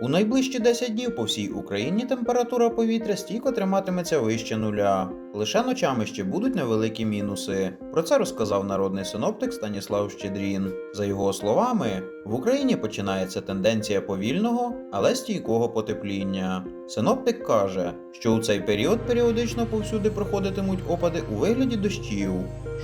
У найближчі 10 днів по всій Україні температура повітря стійко триматиметься вище нуля. Лише ночами ще будуть невеликі мінуси. Про це розказав народний синоптик Станіслав Щедрін. За його словами, в Україні починається тенденція повільного, але стійкого потепління. Синоптик каже, що у цей період періодично повсюди проходитимуть опади у вигляді дощів.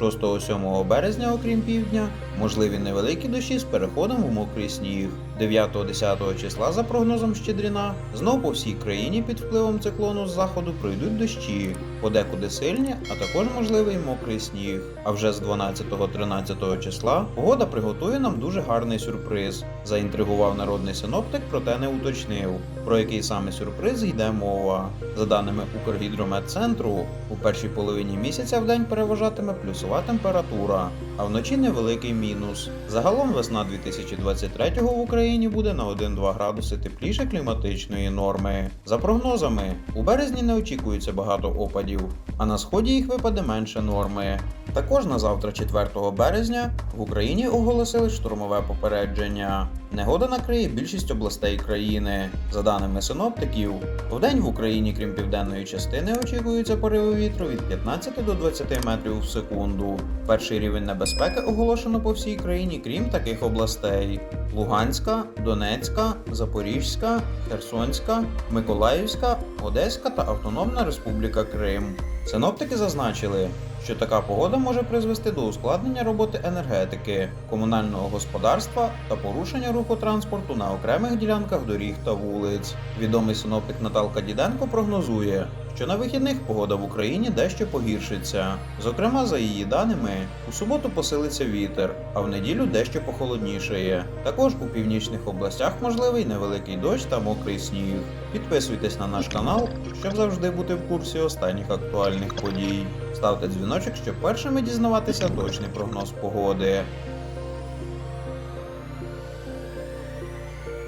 6-7 березня, окрім півдня, можливі невеликі дощі з переходом в мокрий сніг. 9-10 числа, за прогнозом Щедріна, знов по всій країні під впливом циклону з заходу пройдуть дощі, подекуди сильні, а також можливий мокрий сніг. А вже з 12-13 числа погода приготує нам дуже гарний сюрприз. Заінтригував народний синоптик, проте не уточнив, про який саме сюрприз йде мова. За даними Укргідрометцентру, у першій половині місяця в день переважатиме плюсова температура, а вночі невеликий мінус. Загалом весна 2023 в Україні буде на 1-2 градуси тепліше кліматичної норми. За прогнозами, у березні не очікується багато опадів, а на сході їх випаде менше норми. Також на завтра, 4 березня, в Україні оголосили штурмове попередження. Негода накриє більшість областей країни. За даними синоптиків, вдень в Україні, крім південної частини, очікуються пориви вітру від 15 до 20 метрів в секунду. Перший рівень небезпеки оголошено по всій країні, крім таких областей: Луганська, Донецька, Запорізька, Херсонська, Миколаївська, Одеська та Автономна Республіка Крим. Синоптики зазначили, що така погода може призвести до ускладнення роботи енергетики, комунального господарства та порушення руху транспорту на окремих ділянках доріг та вулиць. Відомий синоптик Наталка Діденко прогнозує, що на вихідних погода в Україні дещо погіршиться. Зокрема, за її даними, у суботу посилиться вітер, а в неділю дещо похолоднішає. Також у північних областях можливий невеликий дощ та мокрий сніг. Підписуйтесь на наш канал, щоб завжди бути в курсі останніх актуальних подій. Ставте дзвіночок, щоб першими дізнаватися точний прогноз погоди.